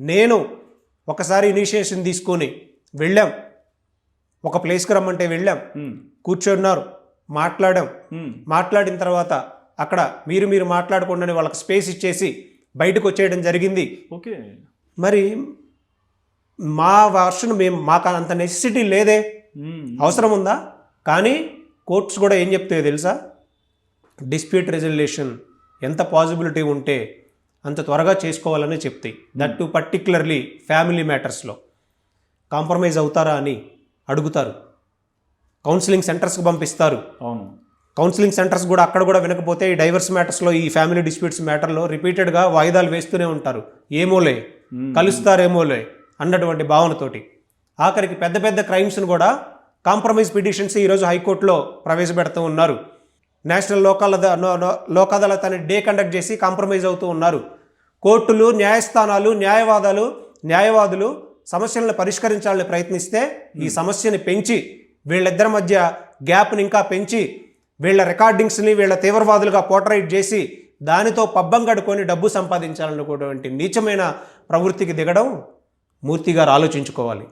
నేను ఒకసారి ఇనిషియేషన్ తీసుకొని వెళ్ళాం. ఒక ప్లేస్కి రమ్మంటే వెళ్ళాం. కూర్చున్నారు మాట్లాడాం. మాట్లాడిన తర్వాత అక్కడ మీరు మీరు మాట్లాడకుండా వాళ్ళకి స్పేస్ ఇచ్చేసి బయటకు వచ్చేయడం జరిగింది. ఓకే. మరి మా వర్షన్ మేము మాకు అంత నెసెసిటీ లేదే. అవసరం ఉందా? కానీ కోర్ట్స్ కూడా ఏం చెప్తాయో తెలుసా? డిస్ప్యూట్ రెజల్యూషన్ ఎంత పాసిబిలిటీ ఉంటే అంత త్వరగా చేసుకోవాలని చెప్తాయి దట్ టు పర్టికులర్లీ ఫ్యామిలీ మ్యాటర్స్లో కాంప్రమైజ్ అవుతారా అని అడుగుతారు. కౌన్సిలింగ్ సెంటర్స్కి పంపిస్తారు. అవును. కౌన్సిలింగ్ సెంటర్స్ కూడా అక్కడ కూడా వినకపోతే ఈ డైవర్స్ మ్యాటర్స్లో ఈ ఫ్యామిలీ డిస్ప్యూట్స్ మ్యాటర్లో రిపీటెడ్గా వాయిదాలు వేస్తూనే ఉంటారు. ఏమోలే కలుస్తారేమోలే అన్నటువంటి భావనతోటి. ఆఖరికి పెద్ద పెద్ద క్రైమ్స్ను కూడా కాంప్రమైజ్ పిటిషన్స్ ఈరోజు హైకోర్టులో ప్రవేశపెడుతూ ఉన్నారు. National Lok Adalat no- no- Lok Adalat అనే డే కండక్ట్ చేసి కాంప్రమైజ్ అవుతూ ఉన్నారు. కోర్టులు న్యాయస్థానాలు న్యాయవాదాలు న్యాయవాదులు సమస్యలను పరిష్కరించాలని ప్రయత్నిస్తే ఈ సమస్యని పెంచి వీళ్ళిద్దరి మధ్య గ్యాప్ని ఇంకా పెంచి వీళ్ళ రికార్డింగ్స్ని వీళ్ళ తీవ్రవాదులుగా పోర్ట్రైట్ చేసి దానితో పబ్బం కడుకొని డబ్బు సంపాదించాలనుకున్నటువంటి నీచమైన ప్రవృత్తికి దిగడం మూర్తి గారు ఆలోచించుకోవాలి.